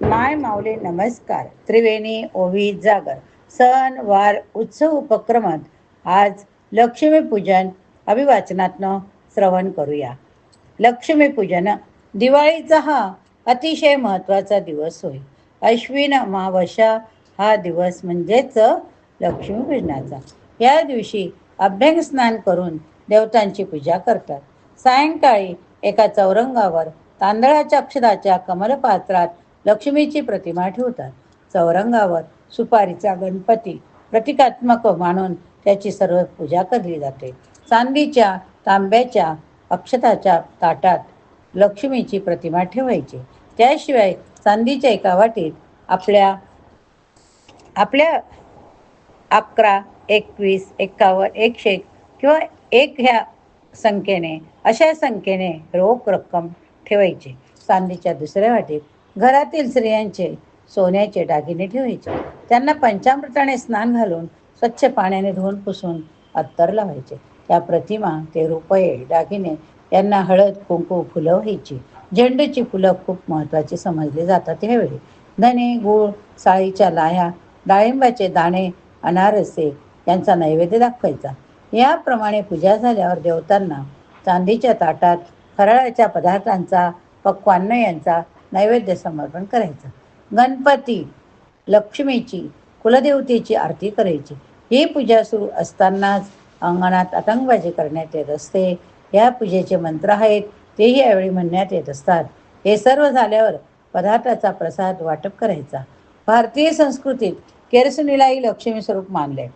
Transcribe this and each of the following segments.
माय माऊली नमस्कार. त्रिवेणी ओवी जागर. सण वार उत्सव उपक्रमात आज लक्ष्मीपूजन अभिवाचनातनं श्रवण करूया. लक्ष्मीपूजन दिवाळीचा हा अतिशय महत्त्वाचा दिवस होय. अश्विन अमावस्या हा दिवस म्हणजेच लक्ष्मीपूजनाचा या दिवशी अभ्यंग स्नान करून देवतांची पूजा करतात. सायंकाळी एका चौरंगावर तांदळाच्या अक्षराच्या कमलपात्रात लक्ष्मीची प्रतिमा ठेवतात. चौरंगावर सुपारीचा गणपती प्रतिकात्मक मानून त्याची सर्व पूजा केली जाते. चांदीच्या तांब्याच्या अक्षताच्या ताटात लक्ष्मीची प्रतिमा ठेवायची. त्याशिवाय चांदीच्या एका वाटीत आपल्या आपल्या अकरा एकवीस एक्कावन्न एकशे किंवा एक ह्या संख्येने अशा संख्येने रोख रक्कम ठेवायची. चांदीच्या दुसऱ्या वाटीत घरातील स्त्रियांचे सोन्याचे दागिने ठेवायचे. त्यांना पंचामृताने स्नान घालून स्वच्छ पाण्याने धुवून पुसून अत्तर लावायचे. त्या प्रतिमा ते रुपये दागिने यांना हळद कुंकू फुलं व्हायची. झेंडूची फुलं खूप महत्त्वाची समजली जातात यावेळी. धने गूळ साळीच्या लाया डाळिंबाचे दाणे अनारसे यांचा नैवेद्य दाखवायचा. याप्रमाणे पूजा झाल्यावर देवतांना चांदीच्या ताटात फराळाच्या पदार्थांचा पक्वान्न यांचा नैवेद्य समर्पण करायचं. गणपती लक्ष्मीची कुलदेवतेची आरती करायची. ही पूजा सुरू असतानाच अंगणात आतंकबाजी करण्यात येत असते. या पूजेचे मंत्र आहेत तेही यावेळी म्हणण्यात येत असतात. हे सर्व झाल्यावर पदार्थाचा प्रसाद वाटप करायचा. भारतीय संस्कृतीत केरसुनीलाही लक्ष्मी स्वरूप मानले.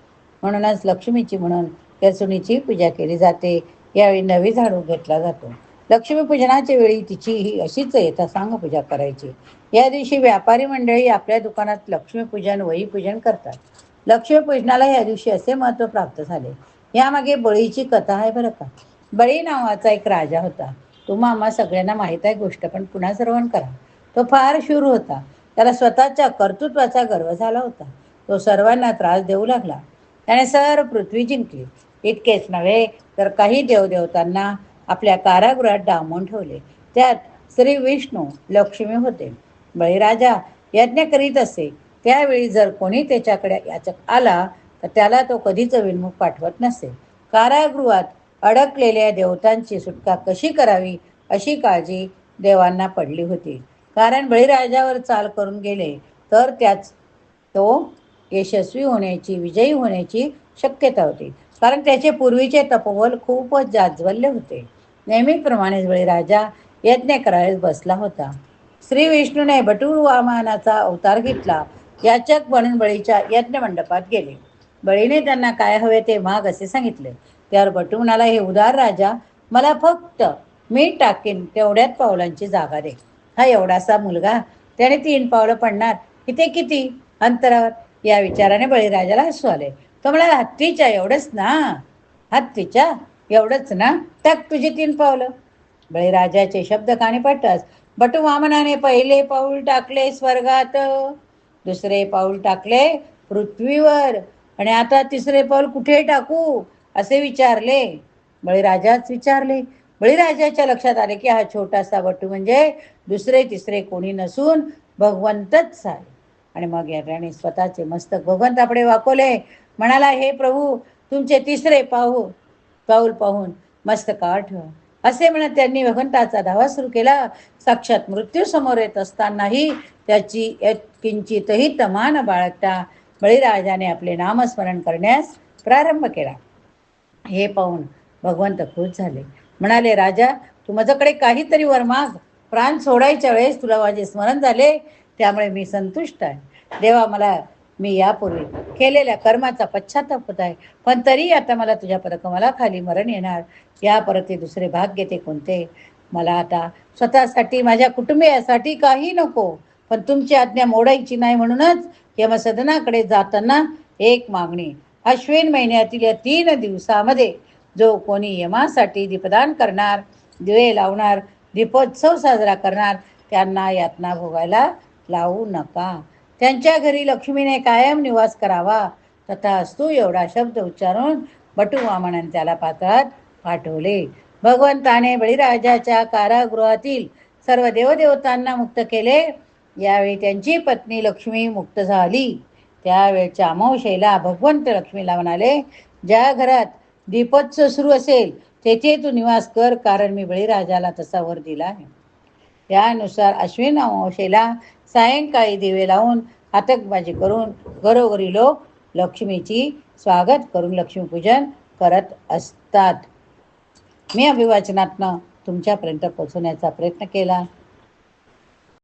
म्हणूनच लक्ष्मीची म्हणून केरसुनीची पूजा केली जाते. यावेळी नवी झाडू घेतला जातो. लक्ष्मीपूजनाच्या वेळी तिची ही अशीच यथासांग पूजा करायची. या दिवशी व्यापारी मंडळी आपल्या दुकानात लक्ष्मीपूजन वहीपूजन करतात. लक्ष्मीपूजनाला या दिवशी असे महत्त्व प्राप्त झाले. यामागे बळीची कथा आहे बरं का. बळी नावाचा एक राजा होता. तो मामा सगळ्यांना माहीत आहे गोष्ट पण पुन्हा श्रवण करा. तो फार शूर होता. त्याला स्वतःच्या कर्तृत्वाचा गर्व झाला होता. तो सर्वांना त्रास देऊ लागला. त्याने सर पृथ्वी जिंकली. इतकेच नव्हे तर काही देवदेवतांना आपल्या कारागृहात डांबून ठेवले. त्यात श्री विष्णू लक्ष्मी होते. बळीराजा यज्ञ करीत असे. त्यावेळी जर कोणी त्याच्याकडे याचक आला तर त्याला तो कधीच विनमुख पाठवत नसे. कारागृहात अडकलेल्या देवतांची सुटका कशी करावी अशी काळजी देवांना पडली होती. कारण बळीराजावर चाल करून गेले तर त्याच तो यशस्वी होण्याची विजयी होण्याची शक्यता होती. कारण त्याचे पूर्वीचे तपोवल खूपच जाज्वल्य होते. नेहमीप्रमाणेच बळीराजा यज्ञ करायला बसला होता. श्री विष्णूने बटूर वामानाचा अवतार घेतला. याचक म्हणून बळीच्या यज्ञ मंडपात गेले. बळीने त्यांना काय हवे ते माग असे सांगितले. त्यावर बटू म्हणाला हे उदार राजा मला फक्त मी टाकीन तेवढ्यात पावलांची जागा दे. हा एवढासा मुलगा त्याने तीन पावलं पडणार. इथे किती? अंतरावर. या विचाराने बळीराजाला हसू आले. तो म्हणाला हत्तीच्या एवढंच ना. हत्तीच्या एवढंच ना? टाक तुझी तीन पावलं. बळीराजाचे शब्द कानी पडताच बटू वामनाने पहिले पाऊल टाकले स्वर्गात. दुसरे पाऊल टाकले पृथ्वीवर. आणि आता तिसरे पाऊल कुठे टाकू? असे विचारले. बळीराजाच विचारले. बळीराजाच्या लक्षात आले की हा छोटासा बटू म्हणजे दुसरे तिसरे कोणी नसून भगवंतच आहे. आणि मग याने स्वतःचे मस्तक भगवंताकडे वाकवले. म्हणाला हे प्रभू तुमचे तिसरे पाहू पाऊल पाहून मस्तकावर ठेवा. असे म्हणत त्यांनी भगवंताचा धावा सुरू केला. साक्षात मृत्यू समोर येत असतानाही त्याची किंचितही तमान बाळगता बळीराजाने आपले नामस्मरण करण्यास प्रारंभ केला. हे पाहून भगवंत खुश झाले. म्हणाले राजा तू माझ्याकडे काहीतरी वर माग. प्राण सोडायच्या वेळेस तुला माझे स्मरण झाले. त्यामुळे मी संतुष्ट आहे. देवा मला मी यापूर्वी केलेल्या कर्माचा पश्चाताप होत आहे. पण तरी आता मला तुझ्या पदकमाला खाली मरण येणार. या परत दुसरे भाग्य ते कोणते? मला आता स्वतःसाठी माझ्या कुटुंबियासाठी काही नको. पण तुमची आज्ञा मोडायची नाही म्हणूनच यमसदनाकडे जाताना एक मागणी. अश्विन महिन्यातील या तीन दिवसामध्ये जो कोणी यमासाठी दीपदान करणार दिवे लावणार दीपोत्सव साजरा करणार त्यांना यातना भोगायला लावू नका. त्यांच्या घरी लक्ष्मीने कायम निवास करावा. तथा असतो एवढा शब्द उच्चारून बटू वामनाने त्याला पात्रात पाठवले. भगवंताने बळीराजाच्या कारागृहातील सर्व देवदेवतांना मुक्त केले. यावेळी त्यांची पत्नी लक्ष्मी मुक्त झाली. त्यावेळच्या अमावशेला भगवंत लक्ष्मीला म्हणाले ज्या घरात दीपोत्सव सुरू असेल तेथे तू निवास कर कारण मी बळीराजाला तसा वर दिला आहे त्यानुसार अश्विन अमावशेला सायंकाळी दिवे लावून आतकबाजी करून घरोघरी लोक लक्ष्मीची स्वागत करून लक्ष्मीपूजन करत असतात. मी अभिवाचनातनं तुमच्यापर्यंत पोहोचवण्याचा प्रयत्न केला.